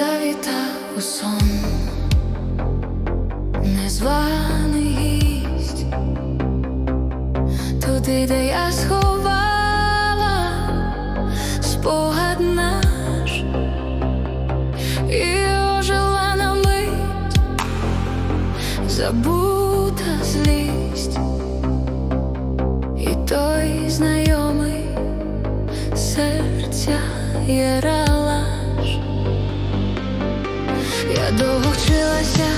Завіта у сон, незваний гість, туди, де я сховала, спогад наш. І ожила на мить, забута злість, і той знайомий серця є рад. Я довго вчилася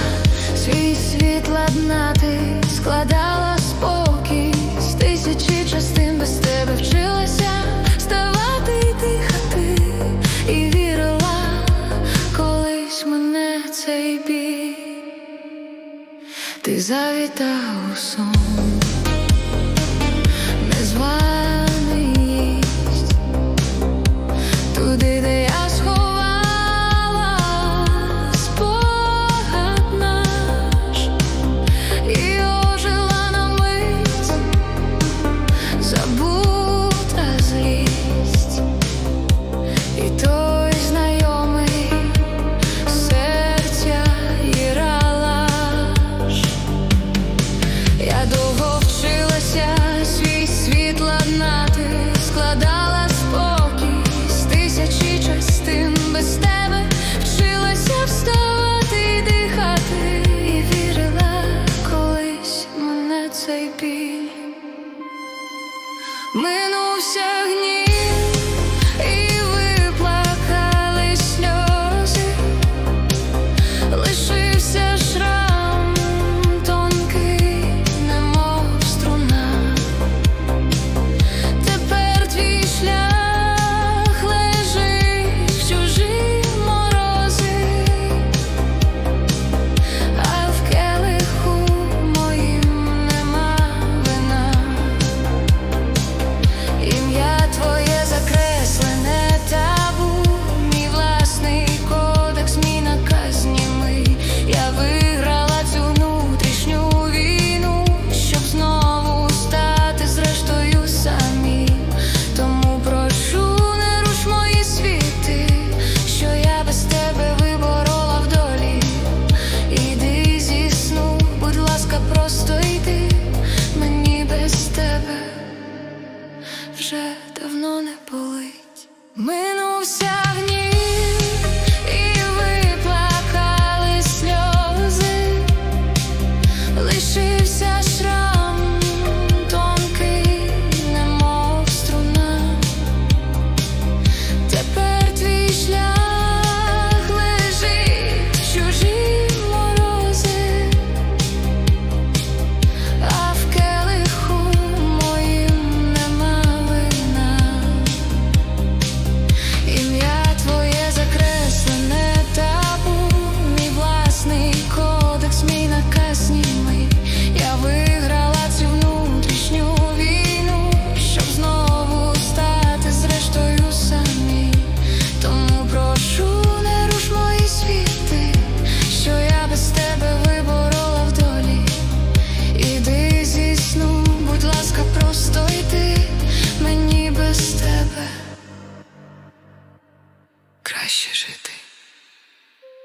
свій світ ладнати, складала спокій. З тисячі частин без тебе вчилася. Ставати і дихати, і вірила, колись мене цей бій, ти завітав у сон.